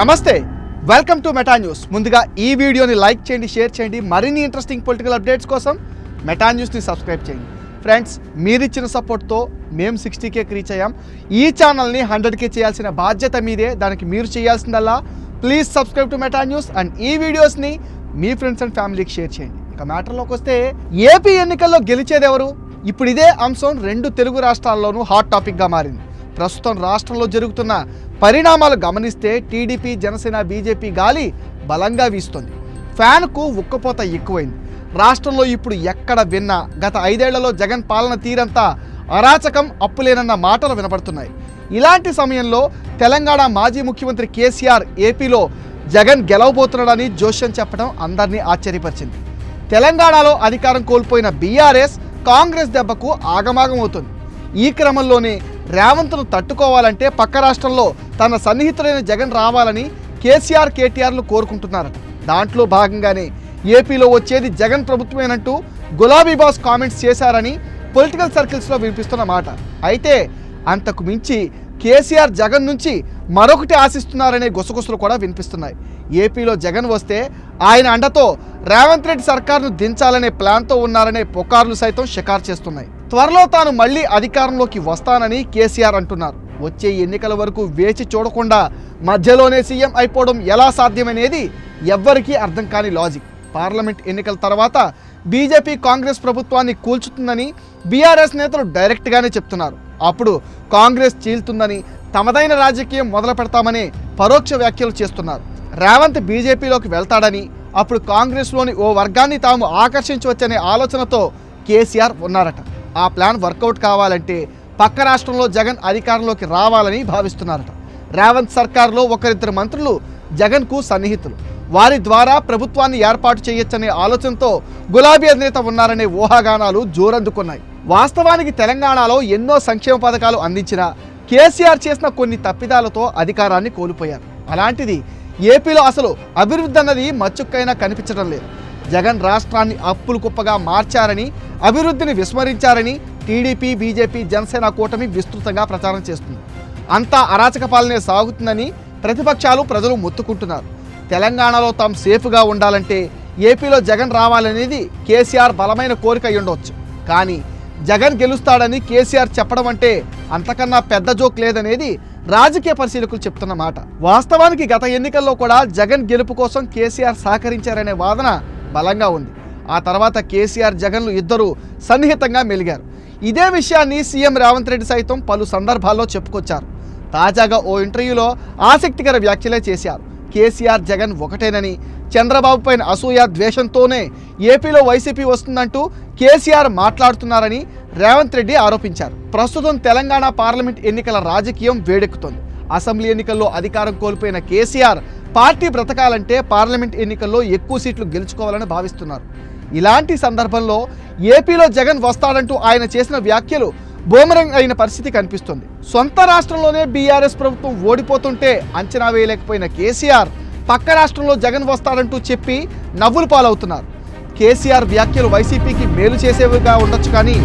నమస్తే welcome to Meta news ముందుగా ఈ వీడియోని లైక్ చేయండి షేర్ చేయండి. మరిన్ని ఇంట్రెస్టింగ్ పొలిటికల్ అప్డేట్స్ కోసం మెటా న్యూస్ని సబ్స్క్రైబ్ చేయండి. ఫ్రెండ్స్ మీరిచ్చిన సపోర్ట్తో మేము సిక్స్టీ కేకి రీచ్ అయ్యాం. ఈ ఛానల్ని హండ్రెడ్కే చేయాల్సిన బాధ్యత మీదే. దానికి మీరు చేయాల్సిందల్లా please subscribe to Meta news and ఈ వీడియోస్ని మీ ఫ్రెండ్స్ అండ్ ఫ్యామిలీకి షేర్ చేయండి. ఇక మ్యాటర్లోకి వస్తే ఏపీ ఎన్నికల్లో గెలిచేది ఎవరు ఇప్పుడు ఇదే అంశం రెండు తెలుగు రాష్ట్రాల్లోనూ హాట్ టాపిక్గా మారింది. ప్రస్తుతం రాష్ట్రంలో జరుగుతున్న పరిణామాలు గమనిస్తే టీడీపీ జనసేన బీజేపీ గాలి బలంగా వీస్తుంది. ఫ్యాన్కు ఉక్కపోత ఎక్కువైంది. రాష్ట్రంలో ఇప్పుడు ఎక్కడ విన్నా గత ఐదేళ్ళలో జగన్ పాలన తీరంతా అరాచకం అప్పులేనన్న మాటలు వినపడుతున్నాయి ఇలాంటి సమయంలో తెలంగాణ మాజీ ముఖ్యమంత్రి కేసీఆర్ ఏపీలో జగన్ గెలవబోతున్నాడని జోష్యం చెప్పడం అందరినీ ఆశ్చర్యపరిచింది. తెలంగాణలో అధికారం కోల్పోయిన బీఆర్ఎస్ కాంగ్రెస్ దెబ్బకు ఆగమాగమవుతుంది. ఈ క్రమంలోనే రేవంత్ను తట్టుకోవాలంటే పక్క రాష్ట్రంలో తన సన్నిహితులైన జగన్ రావాలని కేసీఆర్ కేటీఆర్లు కోరుకుంటున్నారట. దాంట్లో భాగంగానే ఏపీలో వచ్చేది జగన్ ప్రభుత్వమేనంటూ గులాబీ బాస్ కామెంట్స్ చేశారని పొలిటికల్ సర్కిల్స్లో వినిపిస్తున్న మాట. అయితే అంతకు మించి కేసీఆర్ జగన్ నుంచి మరొకటి ఆశిస్తున్నారనే గుసగుసలు కూడా వినిపిస్తున్నాయి. ఏపీలో జగన్ వస్తే ఆయన అండతో రేవంత్ రెడ్డి సర్కార్ను దించాలనే ప్లాన్తో ఉన్నారనే పుకార్లు సైతం షికారు చేస్తున్నాయి. త్వరలో తాను మళ్ళీ అధికారంలోకి వస్తానని కేసీఆర్ అంటున్నారు. వచ్చే ఎన్నికల వరకు వేచి చూడకుండా మధ్యలోనే సీఎం అయిపోవడం ఎలా సాధ్యమనేది ఎవ్వరికీ అర్థం కాని లాజిక్. పార్లమెంట్ ఎన్నికల తర్వాత బీజేపీ కాంగ్రెస్ ప్రభుత్వాన్ని కూల్చుతుందని బీఆర్ఎస్ నేతలు డైరెక్ట్గానే చెప్తున్నారు. అప్పుడు కాంగ్రెస్ చీల్తుందని తమదైన రాజకీయం మొదలు పెడతామని పరోక్ష వ్యాఖ్యలు చేస్తున్నారు. రేవంత్ బీజేపీలోకి వెళ్తాడని అప్పుడు కాంగ్రెస్లోని ఓ వర్గాన్ని తాము ఆకర్షించవచ్చనే ఆలోచనతో కేసీఆర్ ఉన్నారట. ఆ ప్లాన్ వర్కౌట్ కావాలంటే పక్క రాష్ట్రంలో జగన్ అధికారంలోకి రావాలని భావిస్తున్నారట. రేవంత్ సర్కార్లో ఒకరిద్దరు మంత్రులు జగన్కు సన్నిహితులు. వారి ద్వారా ప్రభుత్వాన్ని ఏర్పాటు చేయొచ్చనే ఆలోచనతో గులాబీ అధినేత ఉన్నారనే ఊహాగానాలు జోరందుకున్నాయి. వాస్తవానికి తెలంగాణలో ఎన్నో సంక్షేమ పథకాలు అందించిన కేసీఆర్ చేసిన కొన్ని తప్పిదాలతో అధికారాన్ని కోల్పోయారు. అలాంటిది ఏపీలో అసలు అభివృద్ధి అన్నది మచ్చుక్కైనా కనిపించడం లేదు. జగన్ రాష్ట్రాన్ని అప్పులు కుప్పగా మార్చారని అభివృద్ధిని విస్మరించారని టీడీపీ బీజేపీ జనసేన కూటమి విస్తృతంగా ప్రచారం చేస్తుంది. అంతా అరాచక పాలనే సాగుతుందని ప్రతిపక్షాలు ప్రజలు మొత్తుకుంటున్నారు. తెలంగాణలో తాము సేఫ్గా ఉండాలంటే ఏపీలో జగన్ రావాలనేది కేసీఆర్ బలమైన కోరిక ఉండవచ్చు కానీ జగన్ గెలుస్తాడని కేసీఆర్ చెప్పడం అంటే అంతకన్నా పెద్ద జోక్ లేదనేది రాజకీయ పరిశీలకులు చెప్తున్న మాట. వాస్తవానికి గత ఎన్నికల్లో కూడా జగన్ గెలుపు కోసం కేసీఆర్ సహకరించారనే వాదన బలంగా ఉంది. ఆ తర్వాత కేసీఆర్ జగన్లు ఇద్దరు సన్నిహితంగా మెలిగారు. ఇదే విషయాన్ని సీఎం రేవంత్ రెడ్డి సైతం పలు సందర్భాల్లో చెప్పుకొచ్చారు. తాజాగా ఓ ఇంటర్వ్యూలో ఆసక్తికర వ్యాఖ్యలే చేశారు. కేసీఆర్ జగన్ ఒకటేనని చంద్రబాబు పైన అసూయ ద్వేషంతోనే ఏపీలో వైసీపీ వస్తుందంటూ కేసీఆర్ మాట్లాడుతున్నారని రేవంత్ రెడ్డి ఆరోపించారు. ప్రస్తుతం తెలంగాణ పార్లమెంట్ ఎన్నికల రాజకీయం వేడెక్కుతోంది. అసెంబ్లీ ఎన్నికల్లో అధికారం కోల్పోయిన కేసీఆర్ పార్టీ బ్రతకాలంటే పార్లమెంట్ ఎన్నికల్లో ఎక్కువ సీట్లు గెలుచుకోవాలని భావిస్తున్నారు. ఇలాంటి సందర్భంలో ఏపీలో జగన్ వస్తాడంటూ ఆయన చేసిన వ్యాఖ్యలు బోమరంగ్ అయిన పరిస్థితి కనిపిస్తుంది. సొంత రాష్ట్రంలోనే బీఆర్ఎస్ ప్రభుత్వం ఓడిపోతుంటే అంచనా వేయలేకపోయిన కేసీఆర్ పక్క రాష్ట్రంలో జగన్ వస్తాడంటూ చెప్పి నవ్వులు పాలవుతున్నారు. కేసీఆర్ వ్యాఖ్యలు వైసీపీకి మేలు చేసేవిగా ఉండొచ్చు కానీ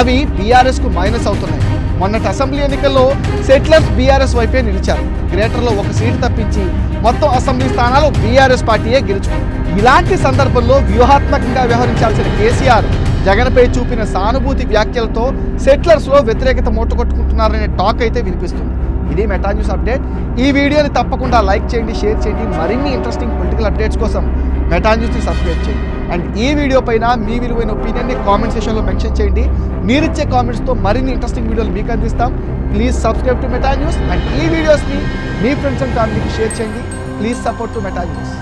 అవి బీఆర్ఎస్కు మైనస్ అవుతున్నాయి. మొన్నటి అసెంబ్లీ ఎన్నికల్లో సెటిలర్స్ బీఆర్ఎస్ వైపే నిలిచారు. గ్రేటర్లో ఒక సీటు తప్పించి మొత్తం అసెంబ్లీ స్థానాలు బీఆర్ఎస్ పార్టీయే గెలుచుకుంది. ఇలాంటి సందర్భంలో వ్యూహాత్మకంగా వ్యవహరించాల్సిన కేసీఆర్ జగన్పై చూపిన సానుభూతి వ్యాఖ్యలతో సెటిలర్స్లో వ్యతిరేకత మూటగొట్టుకుంటున్నారనే టాక్ అయితే వినిపిస్తుంది. ఇది మెటా న్యూస్ అప్డేట్ ఈ వీడియోని తప్పకుండా లైక్ చేయండి షేర్ చేయండి. మరిన్ని ఇంట్రెస్టింగ్ పొలిటికల్ అప్డేట్స్ కోసం మెటా న్యూస్ని సబ్స్క్రైబ్ చేయండి. అండ్ ఈ వీడియో పైన మీ విలువైన ఒపీనియన్ని కామెంట్ సెషన్లో మెన్షన్ చేయండి. మీరిచ్చే కామెంట్స్తో మరిన్ని ఇంట్రెస్టింగ్ వీడియోలు మీకు అందిస్తాం. Please subscribe to Meta news and ఈ వీడియోస్ని మీ ఫ్రెండ్స్ అండ్ ఫ్యామిలీకి షేర్ చేయండి. Please support to Meta news